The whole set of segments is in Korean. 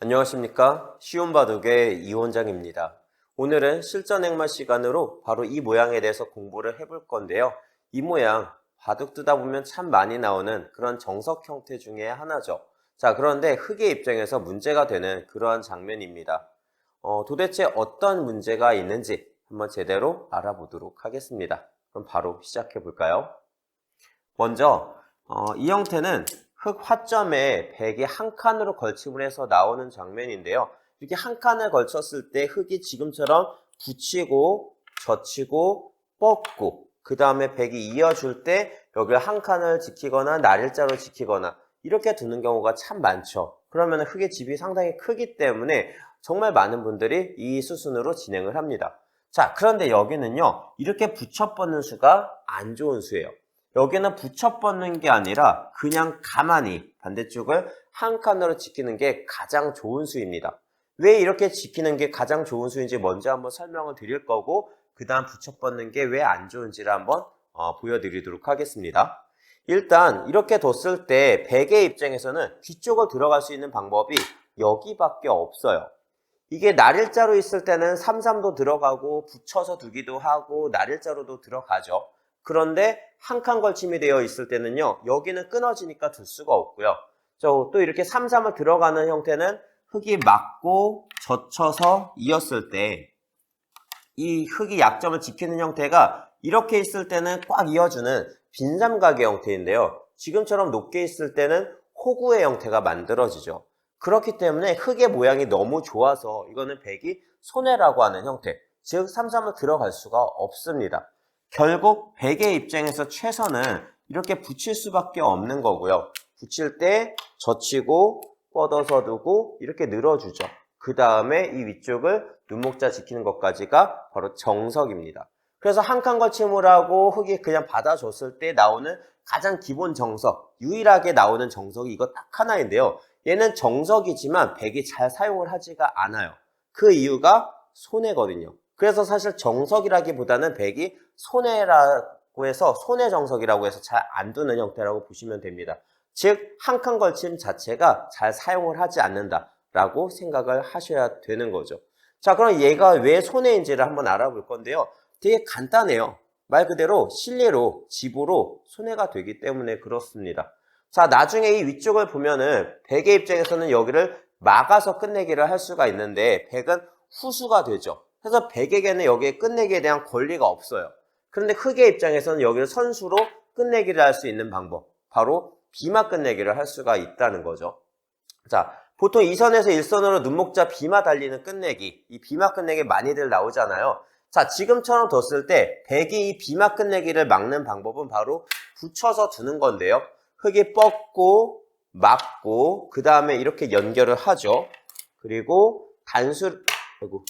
안녕하십니까 쉬운 바둑의 이원장입니다. 오늘은 실전 행마 시간으로 바로 이 모양에 대해서 공부를 해볼 건데요. 이 모양 바둑 뜨다 보면 참 많이 나오는 그런 정석 형태 중에 하나죠. 자 그런데 흑의 입장에서 문제가 되는 그러한 장면입니다. 어, 도대체 어떤 문제가 있는지 한번 제대로 알아보도록 하겠습니다. 그럼 바로 시작해 볼까요? 먼저 어, 이 형태는 흙 화점에 백이 한 칸으로 걸침을 해서 나오는 장면인데요. 이렇게 한 칸을 걸쳤을 때 흙이 지금처럼 붙이고 젖히고 뻗고 그 다음에 백이 이어줄 때 여기를 한 칸을 지키거나 날일자로 지키거나 이렇게 두는 경우가 참 많죠. 그러면 흙의 집이 상당히 크기 때문에 정말 많은 분들이 이 수순으로 진행을 합니다. 자, 그런데 여기는요, 이렇게 붙여 뻗는 수가 안 좋은 수예요. 여기는 붙여 뻗는 게 아니라 그냥 가만히 반대쪽을 한 칸으로 지키는 게 가장 좋은 수입니다. 왜 이렇게 지키는 게 가장 좋은 수인지 먼저 한번 설명을 드릴 거고 그 다음 붙여 뻗는 게 왜 안 좋은지를 한번 어, 보여드리도록 하겠습니다. 일단 이렇게 뒀을 때 백의 입장에서는 뒤쪽을 들어갈 수 있는 방법이 여기밖에 없어요. 이게 날일자로 있을 때는 33도 들어가고 붙여서 두기도 하고 날일자로도 들어가죠. 그런데 한 칸 걸침이 되어 있을 때는요. 여기는 끊어지니까 둘 수가 없고요. 또 이렇게 3, 3을 들어가는 형태는 흙이 맞고 젖혀서 이었을 때 이 흙이 약점을 지키는 형태가 이렇게 있을 때는 꽉 이어주는 빈삼각의 형태인데요. 지금처럼 높게 있을 때는 호구의 형태가 만들어지죠. 그렇기 때문에 흙의 모양이 너무 좋아서 이거는 백이 손해라고 하는 형태, 즉 3, 3을 들어갈 수가 없습니다. 결국 백의 입장에서 최선은 이렇게 붙일 수밖에 없는 거고요. 붙일 때 젖히고 뻗어서 두고 이렇게 늘어주죠. 그 다음에 이 위쪽을 눈목자 지키는 것까지가 바로 정석입니다. 그래서 한칸 걸침을 하고 흙이 그냥 받아줬을 때 나오는 가장 기본 정석, 유일하게 나오는 정석이 이거 딱 하나인데요. 얘는 정석이지만 백이 잘 사용을 하지가 않아요. 그 이유가 손해거든요. 그래서 사실 정석이라기보다는 백이 손해라고 해서 손해 정석이라고 해서 잘 안 두는 형태라고 보시면 됩니다. 즉, 한 칸 걸침 자체가 잘 사용을 하지 않는다라고 생각을 하셔야 되는 거죠. 자, 그럼 얘가 왜 손해인지를 한번 알아볼 건데요. 되게 간단해요. 말 그대로 실례로, 집으로 손해가 되기 때문에 그렇습니다. 자, 나중에 이 위쪽을 보면은 백의 입장에서는 여기를 막아서 끝내기를 할 수가 있는데 백은 후수가 되죠. 그래서 백에게는 여기에 끝내기에 대한 권리가 없어요. 그런데 흑의 입장에서는 여기를 선수로 끝내기를 할 수 있는 방법. 바로 비마 끝내기를 할 수가 있다는 거죠. 자, 보통 2선에서 1선으로 눈목자 비마 달리는 끝내기. 이 비마 끝내기 많이들 나오잖아요. 자, 지금처럼 뒀을 때 백이 이 비마 끝내기를 막는 방법은 바로 붙여서 두는 건데요. 흙이 뻗고 막고 그 다음에 이렇게 연결을 하죠. 그리고 단수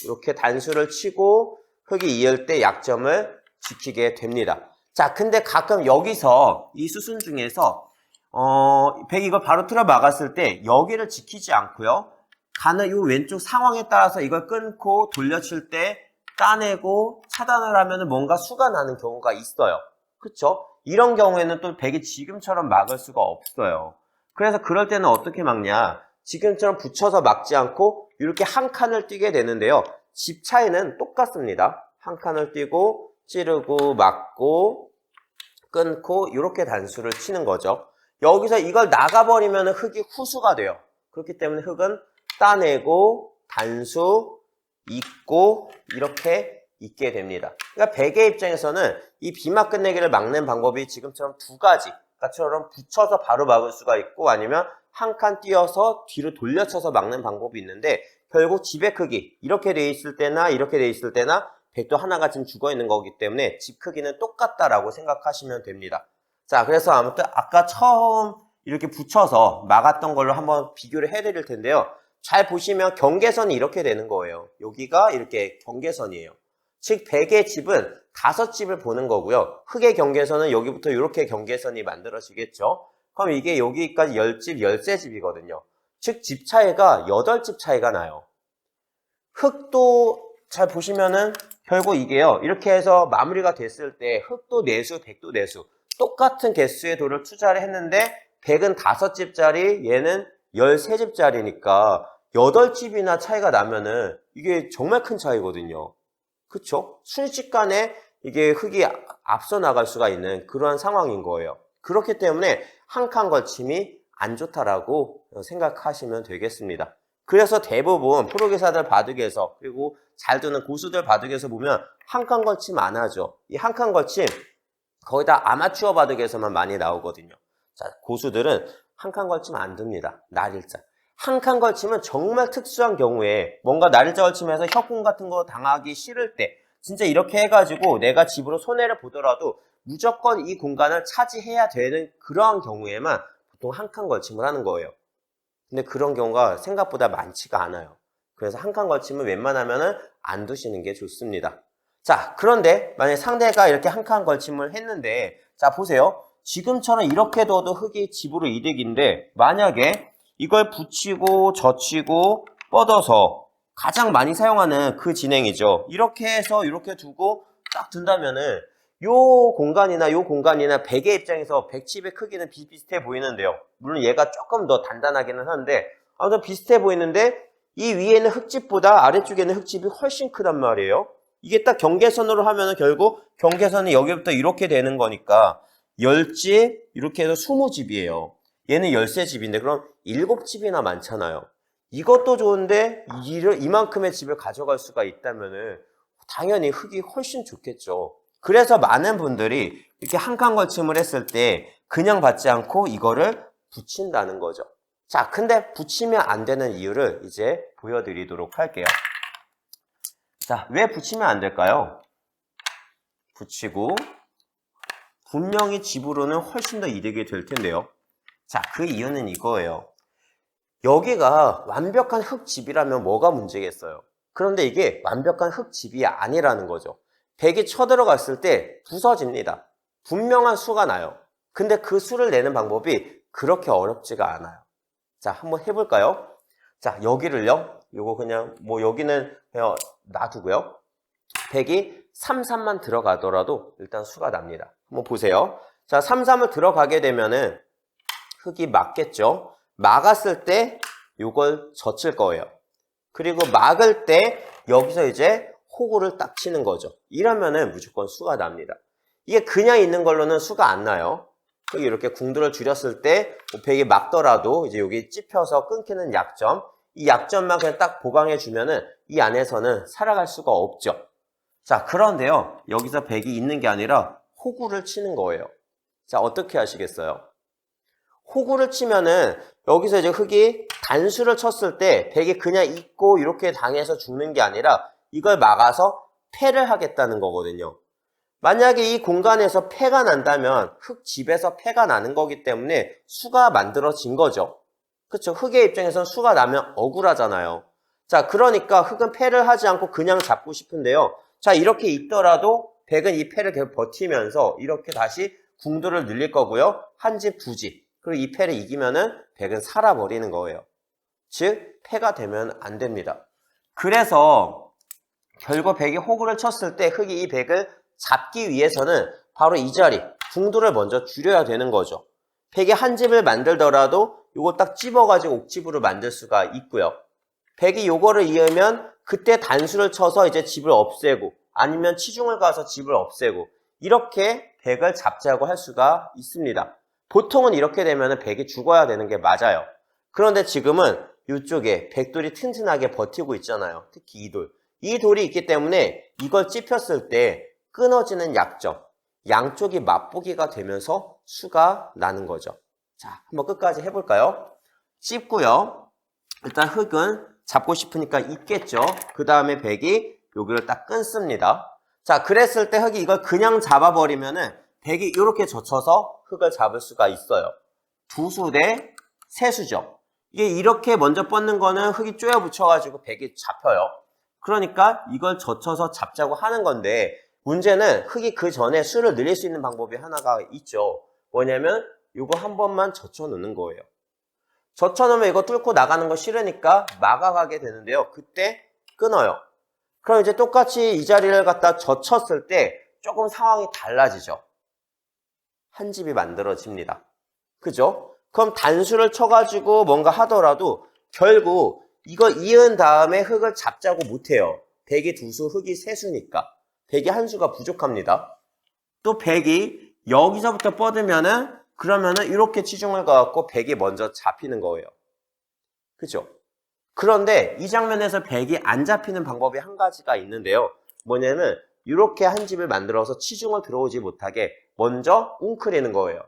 이렇게 단수를 치고 흙이 이을 때 약점을 지키게 됩니다. 자, 근데 가끔 여기서 이 수순 중에서 어, 백이 이걸 바로 틀어 막았을 때 여기를 지키지 않고요. 가는 이 왼쪽 상황에 따라서 이걸 끊고 돌려칠 때 따내고 차단을 하면 뭔가 수가 나는 경우가 있어요. 그쵸? 이런 경우에는 또 백이 지금처럼 막을 수가 없어요. 그래서 그럴 때는 어떻게 막냐? 지금처럼 붙여서 막지 않고 이렇게 한 칸을 띄게 되는데요. 집 차이는 똑같습니다. 한 칸을 띄고 찌르고 막고 끊고 이렇게 단수를 치는 거죠. 여기서 이걸 나가버리면 흙이 후수가 돼요. 그렇기 때문에 흙은 따내고 단수 있고 이렇게 있게 됩니다. 그러니까 백의 입장에서는 이 비막 끝내기를 막는 방법이 지금처럼 두 가지. 아까처럼 붙여서 바로 막을 수가 있고 아니면 한 칸 띄어서 뒤로 돌려쳐서 막는 방법이 있는데 결국 집의 크기 이렇게 돼 있을 때나 이렇게 돼 있을 때나 백도 하나가 지금 죽어 있는 거기 때문에 집 크기는 똑같다라고 생각하시면 됩니다. 자, 그래서 아무튼 아까 처음 이렇게 붙여서 막았던 걸로 한번 비교를 해드릴 텐데요. 잘 보시면 경계선이 이렇게 되는 거예요. 여기가 이렇게 경계선이에요. 즉, 백의 집은 다섯 집을 보는 거고요. 흙의 경계선은 여기부터 이렇게 경계선이 만들어지겠죠. 그럼 이게 여기까지 10집, 13집이거든요. 즉, 집 차이가 8집 차이가 나요. 흙도 잘 보시면은 결국 이게요. 이렇게 해서 마무리가 됐을 때 흙도 내수, 백도 내수. 똑같은 개수의 돌을 투자를 했는데 100은 5집짜리, 얘는 13집짜리니까 8집이나 차이가 나면은 이게 정말 큰 차이거든요. 그쵸? 순식간에 이게 흙이 앞서 나갈 수가 있는 그러한 상황인 거예요. 그렇기 때문에 한 칸 걸침이 안 좋다라고 생각하시면 되겠습니다. 그래서 대부분 프로기사들 바둑에서 그리고 잘 두는 고수들 바둑에서 보면 한 칸 걸침 안 하죠. 이 한 칸 걸침 거의 다 아마추어 바둑에서만 많이 나오거든요. 자, 고수들은 한 칸 걸침 안 둡니다. 날일자. 한 칸 걸치면 정말 특수한 경우에 뭔가 날일자 걸치면서 협공 같은 거 당하기 싫을 때 진짜 이렇게 해가지고 내가 집으로 손해를 보더라도 무조건 이 공간을 차지해야 되는 그러한 경우에만 보통 한 칸 걸침을 하는 거예요. 근데 그런 경우가 생각보다 많지가 않아요. 그래서 한 칸 걸침은 웬만하면은 안 두시는 게 좋습니다. 자, 그런데 만약에 상대가 이렇게 한 칸 걸침을 했는데 자, 보세요. 지금처럼 이렇게 둬도 흙이 집으로 이득인데 만약에 이걸 붙이고 젖히고 뻗어서 가장 많이 사용하는 그 진행이죠. 이렇게 해서 이렇게 두고 딱 둔다면은 요 공간이나 요 공간이나 백의 입장에서 백칩의 크기는 비슷비슷해 보이는데요. 물론 얘가 조금 더 단단하기는 한데 아무튼 비슷해 보이는데 이 위에는 흙집보다 아래쪽에는 흙집이 훨씬 크단 말이에요. 이게 딱 경계선으로 하면 은 결국 경계선이 여기부터 이렇게 되는 거니까 10집 이렇게 해서 20집이에요. 얘는 13집인데 그럼 7집이나 많잖아요. 이것도 좋은데 이만큼의 집을 가져갈 수가 있다면 은 당연히 흙이 훨씬 좋겠죠. 그래서 많은 분들이 이렇게 한 칸 걸침을 했을 때 그냥 받지 않고 이거를 붙인다는 거죠. 자, 근데 붙이면 안 되는 이유를 이제 보여드리도록 할게요. 자, 왜 붙이면 안 될까요? 붙이고 분명히 집으로는 훨씬 더 이득이 될 텐데요. 자, 그 이유는 이거예요. 여기가 완벽한 흙집이라면 뭐가 문제겠어요? 그런데 이게 완벽한 흙집이 아니라는 거죠. 백이 쳐들어갔을 때 부서집니다. 분명한 수가 나요. 근데 그 수를 내는 방법이 그렇게 어렵지가 않아요. 자, 한번 해볼까요? 자, 여기를요. 요거 그냥 뭐 여기는 그냥 놔두고요. 백이 3, 3만 들어가더라도 일단 수가 납니다. 한번 보세요. 자, 3, 3을 들어가게 되면은 흙이 막겠죠. 막았을 때 요걸 젖힐 거예요. 그리고 막을 때 여기서 이제 호구를 딱 치는 거죠. 이러면은 무조건 수가 납니다. 이게 그냥 있는 걸로는 수가 안 나요. 여기 이렇게 궁두를 줄였을 때뭐 백이 막더라도 이제 여기 찝혀서 끊기는 약점, 이 약점만 그냥 딱 보강해 주면은 이 안에서는 살아갈 수가 없죠. 자, 그런데요. 여기서 백이 있는 게 아니라 호구를 치는 거예요. 자, 어떻게 하시겠어요? 호구를 치면은 여기서 이제 흙이 단수를 쳤을 때 백이 그냥 있고 이렇게 당해서 죽는 게 아니라 이걸 막아서 패를 하겠다는 거거든요. 만약에 이 공간에서 패가 난다면 흙 집에서 패가 나는 거기 때문에 수가 만들어진 거죠. 그렇죠. 흙의 입장에서는 수가 나면 억울하잖아요. 자, 그러니까 흙은 패를 하지 않고 그냥 잡고 싶은데요. 자, 이렇게 있더라도 백은 이 패를 계속 버티면서 이렇게 다시 궁도를 늘릴 거고요. 한 집, 두 집. 그리고 이 패를 이기면은 백은 살아버리는 거예요. 즉, 패가 되면 안 됩니다. 그래서 결국 백이 호구를 쳤을 때 흙이 이 백을 잡기 위해서는 바로 이 자리, 궁도를 먼저 줄여야 되는 거죠. 백이 한 집을 만들더라도 요거 딱 집어가지고 옥집으로 만들 수가 있고요. 백이 요거를 이으면 그때 단수를 쳐서 이제 집을 없애고 아니면 치중을 가서 집을 없애고 이렇게 백을 잡자고 할 수가 있습니다. 보통은 이렇게 되면 백이 죽어야 되는 게 맞아요. 그런데 지금은 이쪽에 백돌이 튼튼하게 버티고 있잖아요. 특히 이 돌. 이 돌이 있기 때문에 이걸 찝혔을 때 끊어지는 약점, 양쪽이 맛보기가 되면서 수가 나는 거죠. 자, 한번 끝까지 해볼까요? 찝고요. 일단 흙은 잡고 싶으니까 있겠죠. 그 다음에 백이 여기를 딱 끊습니다. 자, 그랬을 때 흙이 이걸 그냥 잡아버리면은 백이 이렇게 젖혀서 흙을 잡을 수가 있어요. 두 수 대 세 수죠. 이게 이렇게 먼저 뻗는 거는 흙이 쪼여 붙여가지고 백이 잡혀요. 그러니까 이걸 젖혀서 잡자고 하는 건데 문제는 흙이 그 전에 수를 늘릴 수 있는 방법이 하나가 있죠. 뭐냐면 이거 한 번만 젖혀 놓는 거예요. 젖혀 놓으면 이거 뚫고 나가는 거 싫으니까 막아가게 되는데요. 그때 끊어요. 그럼 이제 똑같이 이 자리를 갖다 젖혔을 때 조금 상황이 달라지죠. 한 집이 만들어집니다. 그죠? 그럼 단수를 쳐가지고 뭔가 하더라도 결국 이거 이은 다음에 흙을 잡자고 못해요. 100이 두 수, 흙이 세 수니까. 100이 한 수가 부족합니다. 또 100이 여기서부터 뻗으면은 그러면은 이렇게 치중을 가갖고 100이 먼저 잡히는 거예요. 그죠? 그런데 이 장면에서 100이 안 잡히는 방법이 한 가지가 있는데요. 뭐냐면 이렇게 한 집을 만들어서 치중을 들어오지 못하게 먼저 웅크리는 거예요.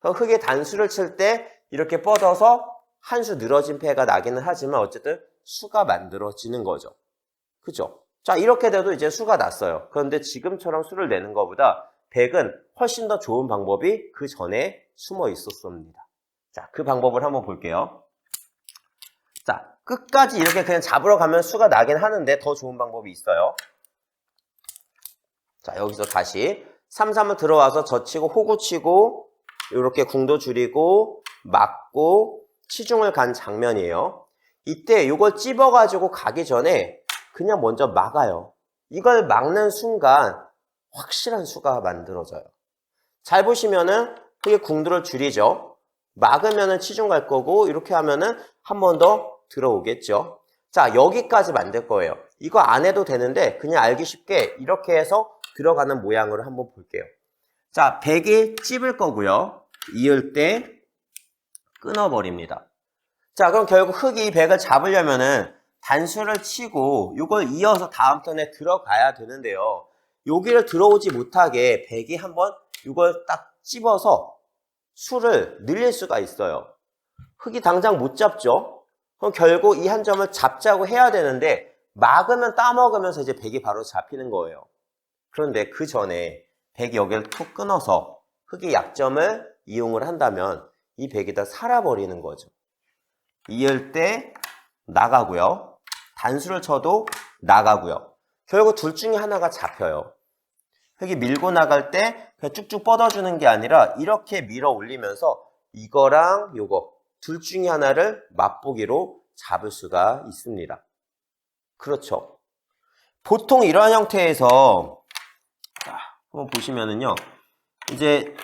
흙의 단수를 칠 때 이렇게 뻗어서 한 수 늘어진 패가 나기는 하지만 어쨌든 수가 만들어지는 거죠. 그죠? 자, 이렇게 돼도 이제 수가 났어요. 그런데 지금처럼 수를 내는 것보다 100은 훨씬 더 좋은 방법이 그 전에 숨어 있었습니다. 자, 그 방법을 한번 볼게요. 자, 끝까지 이렇게 그냥 잡으러 가면 수가 나긴 하는데 더 좋은 방법이 있어요. 자, 여기서 다시 3, 3을 들어와서 젖히고 호구치고 이렇게 궁도 줄이고 막고 치중을 간 장면이에요. 이때 이걸 찝어가지고 가기 전에 그냥 먼저 막아요. 이걸 막는 순간 확실한 수가 만들어져요. 잘 보시면은 크게 궁도를 줄이죠. 막으면은 치중 갈 거고 이렇게 하면은 한 번 더 들어오겠죠. 자 여기까지 만들 거예요. 이거 안 해도 되는데 그냥 알기 쉽게 이렇게 해서 들어가는 모양으로 한번 볼게요. 자 100이 찝을 거고요. 이을 때 끊어버립니다. 자 그럼 결국 흙이 100을 잡으려면은 단수를 치고 이걸 이어서 다음 턴에 들어가야 되는데요. 여기를 들어오지 못하게 100이 한번 이걸 딱 찝어서 수를 늘릴 수가 있어요. 흙이 당장 못 잡죠? 그럼 결국 이 한 점을 잡자고 해야 되는데 막으면 따먹으면서 이제 100이 바로 잡히는 거예요. 그런데 그 전에 100이 여기를 툭 끊어서 흙의 약점을 이용을 한다면 이 100이 다 살아버리는 거죠. 이을 때 나가고요. 단수를 쳐도 나가고요. 결국 둘 중에 하나가 잡혀요. 흙이 밀고 나갈 때 그냥 쭉쭉 뻗어주는 게 아니라 이렇게 밀어 올리면서 이거랑 요거 둘 중에 하나를 맛보기로 잡을 수가 있습니다. 그렇죠. 보통 이러한 형태에서 자, 한번 보시면은요. 이제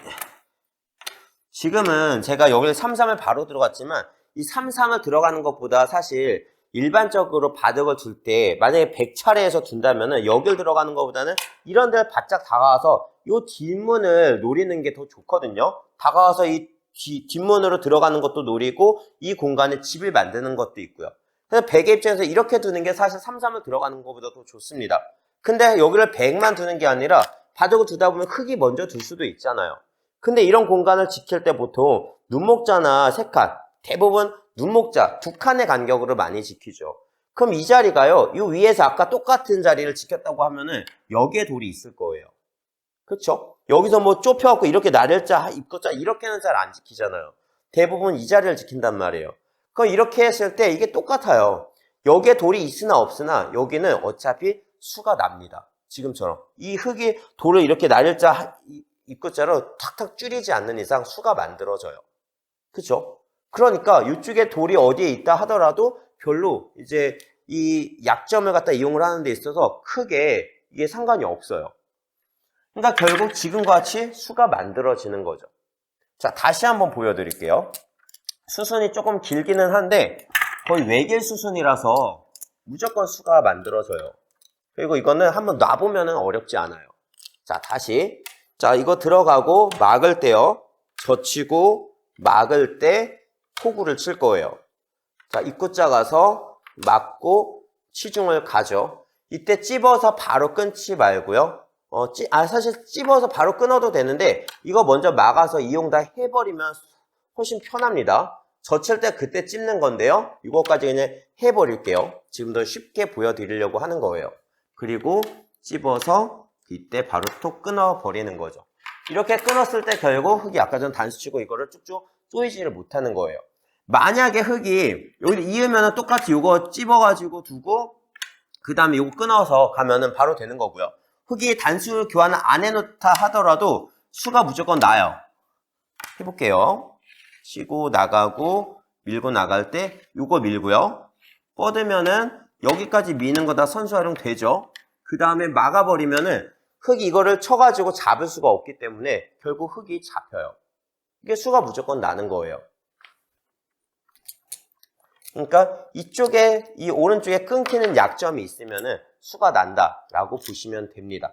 지금은 제가 여기를 3, 3을 바로 들어갔지만 이 3, 3을 들어가는 것보다 사실 일반적으로 바둑을 둘 때 만약에 100차례에서 둔다면은 여길 들어가는 것보다는 이런 데를 바짝 다가와서 이 뒷문을 노리는 게 더 좋거든요. 다가와서 이 뒤, 뒷문으로 들어가는 것도 노리고 이 공간에 집을 만드는 것도 있고요. 그래서 100의 입장에서 이렇게 두는 게 사실 3, 3을 들어가는 것보다 더 좋습니다. 근데 여기를 100만 두는 게 아니라 바둑을 두다 보면 흙이 먼저 둘 수도 있잖아요. 근데 이런 공간을 지킬 때 보통 눈목자나 세 칸, 대부분 눈목자 두 칸의 간격으로 많이 지키죠. 그럼 이 자리가요, 이 위에서 아까 똑같은 자리를 지켰다고 하면은 여기에 돌이 있을 거예요. 그렇죠? 여기서 뭐 좁혀갖고 이렇게 나를자, 입거자 이렇게는 잘 안 지키잖아요. 대부분 이 자리를 지킨단 말이에요. 그럼 이렇게 했을 때 이게 똑같아요. 여기에 돌이 있으나 없으나 여기는 어차피 수가 납니다. 지금처럼. 이 흙이 돌을 이렇게 나를자, 입거자로 탁탁 줄이지 않는 이상 수가 만들어져요. 그죠? 그러니까 이쪽에 돌이 어디에 있다 하더라도 별로 이제 이 약점을 갖다 이용을 하는 데 있어서 크게 이게 상관이 없어요. 그러니까 결국 지금과 같이 수가 만들어지는 거죠. 자, 다시 한번 보여드릴게요. 수순이 조금 길기는 한데 거의 외길 수순이라서 무조건 수가 만들어져요. 그리고 이거는 한번 놔보면 어렵지 않아요. 자, 다시. 자, 이거 들어가고 막을 때요. 젖히고 막을 때 포구를 칠 거예요. 자, 입구자 가서 막고 치중을 가죠. 이때 찝어서 바로 끊지 말고요. 어, 찌, 아, 사실 찝어서 바로 끊어도 되는데 이거 먼저 막아서 이용 다 해버리면 훨씬 편합니다. 젖힐 때 그때 찝는 건데요. 이거까지 그냥 해버릴게요. 지금도 쉽게 보여드리려고 하는 거예요. 그리고 찝어서 이때 바로 톡 끊어버리는 거죠. 이렇게 끊었을 때 결국 흙이 아까 전 단수치고 이거를 쭉쭉 쪼이지를 못하는 거예요. 만약에 흙이 여기 이으면 똑같이 이거 찝어가지고 두고 그 다음에 이거 끊어서 가면은 바로 되는 거고요. 흙이 단수 교환을 안 해놓다 하더라도 수가 무조건 나요. 해볼게요. 치고 나가고 밀고 나갈 때 이거 밀고요. 뻗으면은 여기까지 미는 거 다 선수 활용 되죠. 그 다음에 막아버리면은 흙이 이거를 쳐가지고 잡을 수가 없기 때문에 결국 흙이 잡혀요. 이게 수가 무조건 나는 거예요. 그러니까 이쪽에 이 오른쪽에 끊기는 약점이 있으면은 수가 난다라고 보시면 됩니다.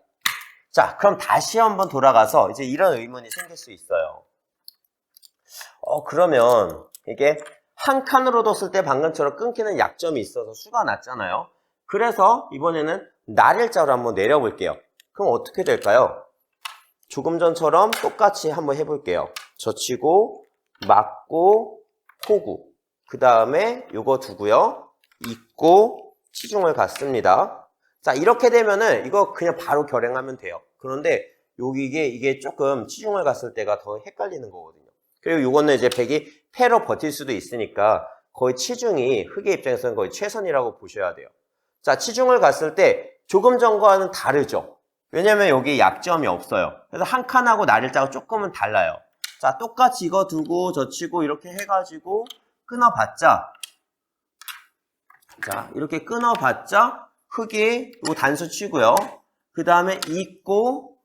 자, 그럼 다시 한번 돌아가서 이제 이런 의문이 생길 수 있어요. 어, 그러면 이게 한 칸으로 뒀을 때 방금처럼 끊기는 약점이 있어서 수가 났잖아요. 그래서 이번에는 날일 자로 한번 내려볼게요. 그럼 어떻게 될까요? 조금 전처럼 똑같이 한번 해볼게요. 젖히고, 막고, 포구. 그 다음에 요거 두고요. 잊고, 치중을 갖습니다. 자, 이렇게 되면은 이거 그냥 바로 결행하면 돼요. 그런데 여기 이게, 이게 조금 치중을 갔을 때가 더 헷갈리는 거거든요. 그리고 요거는 이제 백이 패로 버틸 수도 있으니까 거의 치중이 흑의 입장에서는 거의 최선이라고 보셔야 돼요. 자, 치중을 갔을 때 조금 전과는 다르죠. 왜냐면 여기 약점이 없어요. 그래서 한 칸하고 날일자가 조금은 달라요. 자, 똑같이 이거 두고 젖히고 이렇게 해가지고 끊어봤자 자, 이렇게 끊어봤자 흙이 요 단수 치고요. 그 다음에 잊고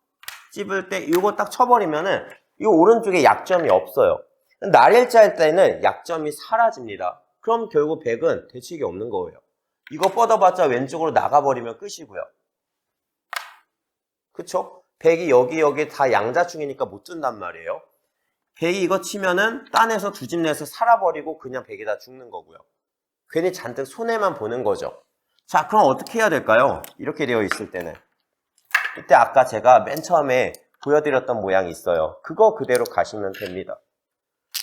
찝을 때 이거 딱 쳐버리면은 이 오른쪽에 약점이 없어요. 날일자일 때는 약점이 사라집니다. 그럼 결국 백은 대책이 없는 거예요. 이거 뻗어봤자 왼쪽으로 나가버리면 끝이고요. 그쵸? 백이 여기 여기 다 양자충이니까 못 든단 말이에요. 백이 이거 치면은 딴에서 두 집 내서 살아버리고 그냥 백이 다 죽는 거고요. 괜히 잔뜩 손해만 보는 거죠. 자, 그럼 어떻게 해야 될까요? 이렇게 되어 있을 때는. 이때 아까 제가 맨 처음에 보여드렸던 모양이 있어요. 그거 그대로 가시면 됩니다.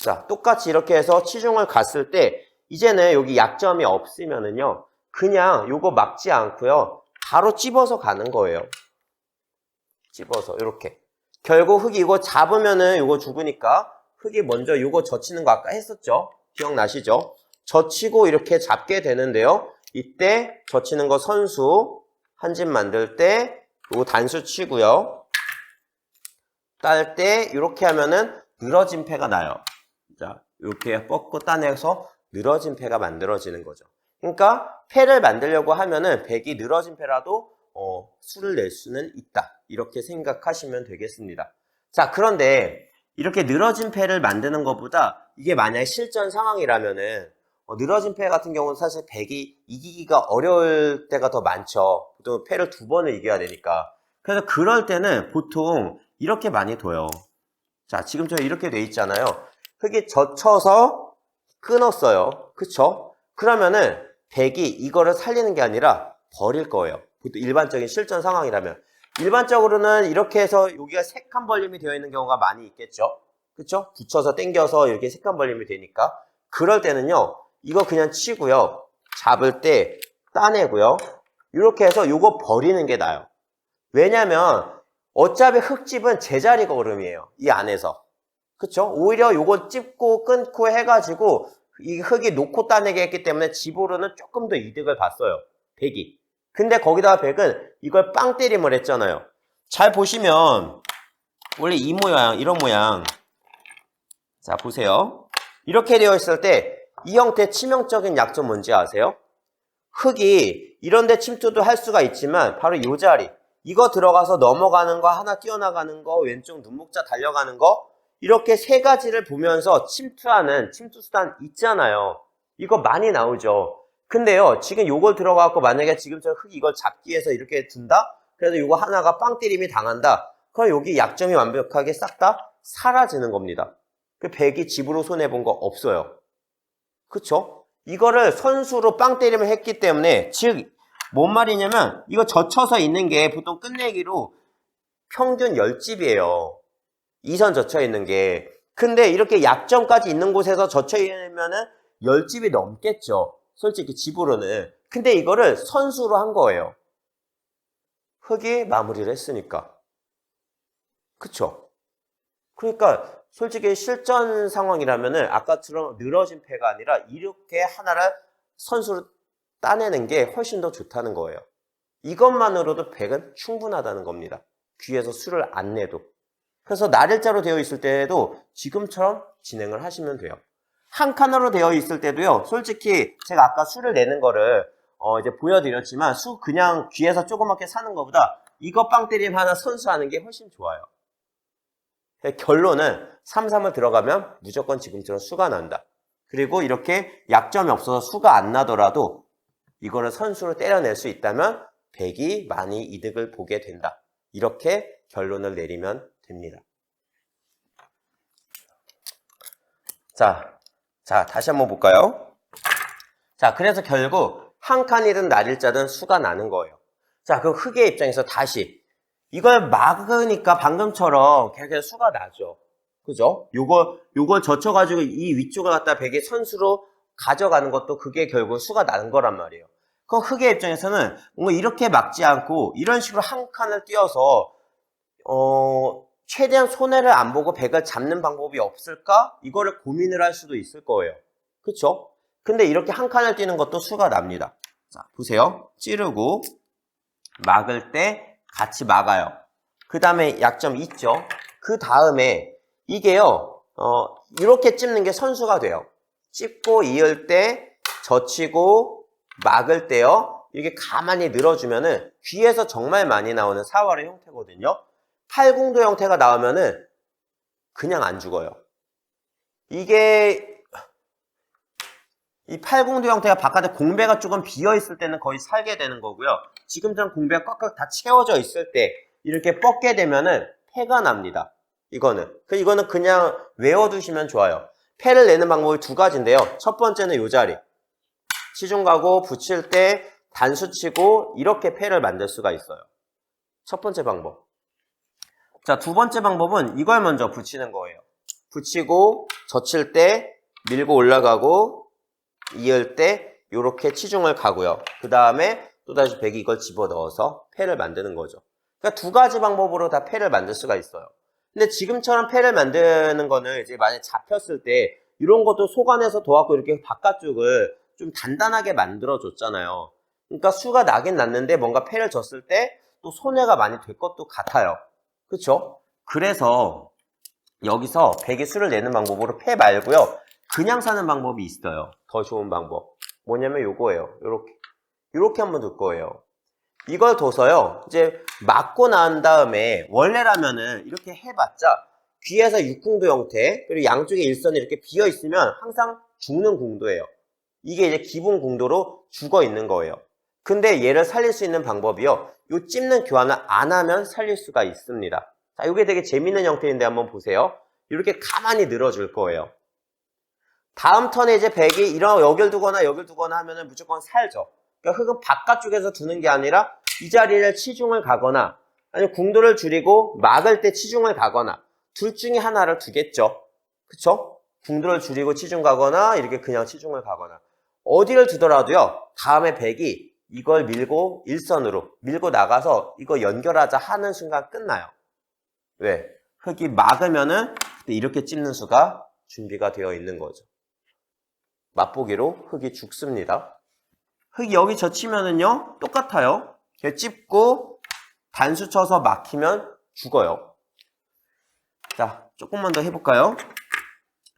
자, 똑같이 이렇게 해서 치중을 갔을 때 이제는 여기 약점이 없으면은요. 그냥 요거 막지 않고요. 바로 찝어서 가는 거예요. 찝어서 이렇게. 결국 흙이 이거 잡으면은 이거 죽으니까 흙이 먼저 이거 젖히는 거 아까 했었죠? 기억나시죠? 젖히고 이렇게 잡게 되는데요. 이때 젖히는 거 선수 한 집 만들 때 이거 단수 치고요. 딸 때 이렇게 하면은 늘어진 패가 나요. 자, 이렇게 뻗고 따내서 늘어진 패가 만들어지는 거죠. 그러니까 패를 만들려고 하면은 백이 늘어진 패라도 어, 수를 낼 수는 있다. 이렇게 생각하시면 되겠습니다. 자, 그런데 이렇게 늘어진 패를 만드는 것보다 이게 만약에 실전 상황이라면은 어, 늘어진 패 같은 경우는 사실 백이 이기기가 어려울 때가 더 많죠. 보통 패를 두 번을 이겨야 되니까. 그래서 그럴 때는 보통 이렇게 많이 둬요. 자, 지금 저 이렇게 돼 있잖아요. 흙이 젖혀서 끊었어요. 그쵸? 그러면은 백이 이거를 살리는 게 아니라 버릴 거예요. 일반적인 실전 상황이라면. 일반적으로는 이렇게 해서 여기가 색한 벌림이 되어 있는 경우가 많이 있겠죠. 그쵸? 붙여서 당겨서 이렇게 색한 벌림이 되니까. 그럴 때는요, 이거 그냥 치고요. 잡을 때 따내고요. 이렇게 해서 이거 버리는 게 나아요. 왜냐면 어차피 흙집은 제자리 걸음이에요. 이 안에서. 그쵸? 오히려 요거 찝고 끊고 해가지고 이 흙이 놓고 따내게 했기 때문에 집으로는 조금 더 이득을 봤어요. 백이. 근데 거기다가 백은 이걸 빵 때림을 했잖아요. 잘 보시면 원래 이 모양, 이런 모양. 자, 보세요. 이렇게 되어 있을 때 이 형태의 치명적인 약점 뭔지 아세요? 흙이 이런 데 침투도 할 수가 있지만 바로 이 자리 이거 들어가서 넘어가는 거 하나 뛰어나가는 거 왼쪽 눈목자 달려가는 거 이렇게 세 가지를 보면서 침투하는 침투 수단 있잖아요. 이거 많이 나오죠. 근데요 지금 요걸 들어가고 만약에 지금처럼 흙이 이걸 잡기 위해서 이렇게 둔다? 그래서 요거 하나가 빵 때림이 당한다. 그럼 여기 약점이 완벽하게 싹 다 사라지는 겁니다. 그 백이 집으로 손해본 거 없어요. 그쵸? 이거를 선수로 빵 때림을 했기 때문에 즉 뭔 말이냐면 이거 젖혀서 있는 게 보통 끝내기로 평균 10집이에요. 2선 젖혀 있는 게. 근데 이렇게 약점까지 있는 곳에서 젖혀 있으면은 10집이 넘겠죠. 솔직히 집으로는. 근데 이거를 선수로 한 거예요. 흙이 마무리를 했으니까. 그쵸? 그러니까 솔직히 실전 상황이라면은 아까처럼 늘어진 패가 아니라 이렇게 하나를 선수로 따내는 게 훨씬 더 좋다는 거예요. 이것만으로도 백은 충분하다는 겁니다. 귀에서 술을 안 내도. 그래서 날일자로 되어 있을 때에도 지금처럼 진행을 하시면 돼요. 한 칸으로 되어 있을 때도요. 솔직히 제가 아까 수를 내는 거를 어 이제 보여드렸지만 수 그냥 귀에서 조그맣게 사는 것보다 이거 빵 때림 하나 선수하는 게 훨씬 좋아요. 결론은 3, 3을 들어가면 무조건 지금처럼 수가 난다. 그리고 이렇게 약점이 없어서 수가 안 나더라도 이거를 선수로 때려낼 수 있다면 백이 많이 이득을 보게 된다. 이렇게 결론을 내리면 됩니다. 자, 자, 다시 한번 볼까요? 자, 그래서 결국 한 칸이든 날일자든 수가 나는 거예요. 자, 그 흑의 입장에서 다시 이걸 막으니까 방금처럼 계속 수가 나죠. 그죠? 요거, 요걸 젖혀가지고 이 위쪽을 갖다 백의 선수로 가져가는 것도 그게 결국 수가 나는 거란 말이에요. 그 흑의 입장에서는 뭔가 이렇게 막지 않고 이런 식으로 한 칸을 띄어서 어, 최대한 손해를 안 보고 백을 잡는 방법이 없을까? 이거를 고민을 할 수도 있을 거예요. 그쵸? 근데 이렇게 한 칸을 띄는 것도 수가 납니다. 자, 보세요. 찌르고 막을 때 같이 막아요. 그 다음에 약점 있죠? 그 다음에 이게요, 어, 이렇게 찝는 게 선수가 돼요. 찝고 이을 때 젖히고 막을 때요, 이렇게 가만히 늘어주면은 귀에서 정말 많이 나오는 사월의 형태거든요. 팔궁도 형태가 나오면은 그냥 안 죽어요. 이게 이 팔궁도 형태가 바깥에 공배가 조금 비어 있을 때는 거의 살게 되는 거고요. 지금처럼 공배가 꽉꽉 다 채워져 있을 때 이렇게 뻗게 되면은 패가 납니다. 이거는 그 이거는 그냥 외워두시면 좋아요. 패를 내는 방법이 두 가지인데요. 첫 번째는 이 자리 치중 가고 붙일 때 단수 치고 이렇게 패를 만들 수가 있어요. 첫 번째 방법. 자, 두 번째 방법은 이걸 먼저 붙이는 거예요. 붙이고 젖힐 때 밀고 올라가고 이을 때 이렇게 치중을 가고요. 그 다음에 또다시 백이 이걸 집어넣어서 패를 만드는 거죠. 그러니까 두 가지 방법으로 다 패를 만들 수가 있어요. 근데 지금처럼 패를 만드는 거는 이제 만약에 잡혔을 때 이런 것도 속안에서 도왔고 이렇게 바깥쪽을 좀 단단하게 만들어 줬잖아요. 그러니까 수가 나긴 났는데 뭔가 패를 줬을 때 또 손해가 많이 될 것도 같아요. 그쵸? 그래서 여기서 백의 수를 내는 방법으로 패 말고요. 그냥 사는 방법이 있어요. 더 좋은 방법. 뭐냐면 요거예요. 요렇게. 요렇게 한번 둘 거예요. 이걸 둬서요. 이제 맞고 난 다음에 원래라면은 이렇게 해봤자 귀에서 육궁도 형태 그리고 양쪽에 일선이 이렇게 비어 있으면 항상 죽는 궁도예요. 이게 이제 기본 궁도로 죽어 있는 거예요. 근데 얘를 살릴 수 있는 방법이요. 요 찝는 교환을 안 하면 살릴 수가 있습니다. 자, 이게 되게 재밌는 형태인데 한번 보세요. 이렇게 가만히 늘어줄 거예요. 다음 턴에 이제 백이 이런 여길 두거나 여길 두거나 하면은 무조건 살죠. 그러니까 흙은 바깥쪽에서 두는 게 아니라 이 자리를 치중을 가거나 아니면 궁도를 줄이고 막을 때 치중을 가거나 둘 중에 하나를 두겠죠. 그쵸? 궁도를 줄이고 치중 가거나 이렇게 그냥 치중을 가거나 어디를 두더라도요. 다음에 백이 이걸 밀고 일선으로 밀고 나가서 이거 연결하자 하는 순간 끝나요. 왜? 흙이 막으면은 이렇게 찝는 수가 준비가 되어 있는 거죠. 맛보기로 흙이 죽습니다. 흙이 여기 젖히면은요 똑같아요. 이렇게 찝고 단수 쳐서 막히면 죽어요. 자 조금만 더 해볼까요?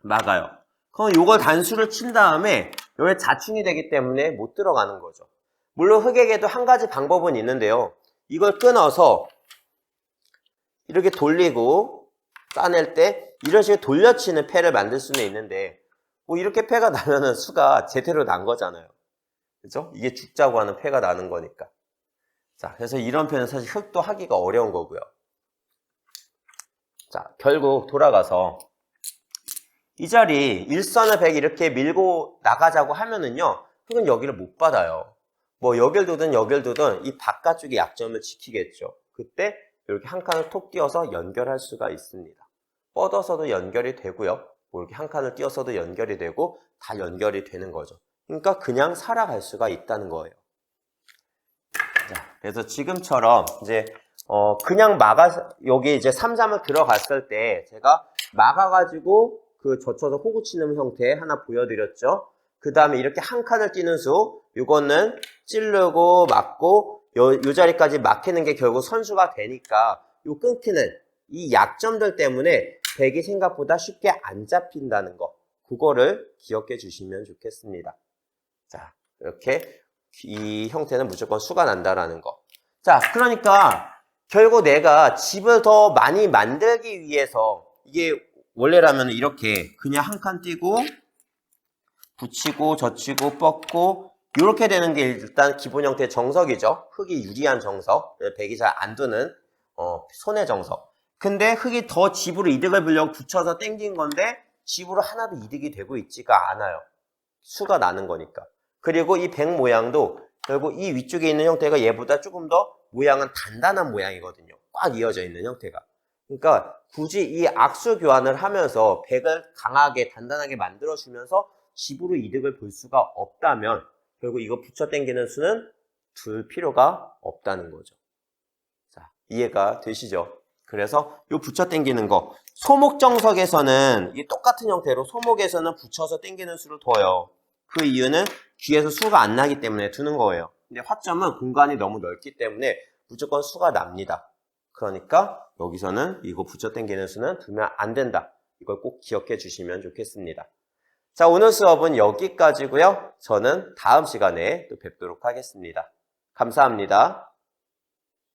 막아요. 그럼 이걸 단수를 친 다음에 여기 자충이 되기 때문에 못 들어가는 거죠. 물론 흙에게도 한 가지 방법은 있는데요. 이걸 끊어서 이렇게 돌리고 짜낼 때 이런 식으로 돌려치는 패를 만들 수는 있는데 뭐 이렇게 패가 나면은 수가 제대로 난 거잖아요. 그죠? 이게 죽자고 하는 패가 나는 거니까. 자, 그래서 이런 패는 사실 흙도 하기가 어려운 거고요. 자, 결국 돌아가서 이 자리 일선을 백 이렇게 밀고 나가자고 하면은요, 흙은 여기를 못 받아요. 뭐 여길 두든 이 바깥쪽의 약점을 지키겠죠. 그때 이렇게 한 칸을 톡 띄어서 연결할 수가 있습니다. 뻗어서도 연결이 되고요. 뭐 이렇게 한 칸을 띄어서도 연결이 되고 다 연결이 되는 거죠. 그러니까 그냥 살아갈 수가 있다는 거예요. 자, 그래서 지금처럼 이제 어 그냥 막아 여기 이제 3, 3을 들어갔을 때 제가 막아가지고 그 젖혀서 호구 치는 형태 하나 보여드렸죠. 그 다음에 이렇게 한 칸을 띄는 수, 이거는 찌르고 막고 요, 요 자리까지 막히는 게 결국 선수가 되니까 요 끊기는 이 약점들 때문에 백이 생각보다 쉽게 안 잡힌다는 거 그거를 기억해 주시면 좋겠습니다. 자 이렇게 이 형태는 무조건 수가 난다라는 거. 자 그러니까 결국 내가 집을 더 많이 만들기 위해서 이게 원래라면 이렇게 그냥 한 칸 띄고 붙이고 젖히고 뻗고 이렇게 되는 게 일단 기본 형태의 정석이죠. 흙이 유리한 정석, 백이 잘 안 두는 어, 손의 정석. 근데 흙이 더 집으로 이득을 보려고 붙여서 땡긴 건데 집으로 하나도 이득이 되고 있지가 않아요. 수가 나는 거니까. 그리고 이 백 모양도 결국 이 위쪽에 있는 형태가 얘보다 조금 더 모양은 단단한 모양이거든요. 꽉 이어져 있는 형태가. 그러니까 굳이 이 악수 교환을 하면서 백을 강하게 단단하게 만들어주면서 집으로 이득을 볼 수가 없다면 결국 이거 붙여 당기는 수는 둘 필요가 없다는 거죠. 자, 이해가 되시죠? 그래서 요 붙여 당기는 거 소목 정석에서는 이 똑같은 형태로 소목에서는 붙여서 당기는 수를 둬요. 그 이유는 귀에서 수가 안 나기 때문에 두는 거예요. 근데 화점은 공간이 너무 넓기 때문에 무조건 수가 납니다. 그러니까 여기서는 이거 붙여 당기는 수는 두면 안 된다. 이걸 꼭 기억해 주시면 좋겠습니다. 자, 오늘 수업은 여기까지고요. 저는 다음 시간에 또 뵙도록 하겠습니다. 감사합니다.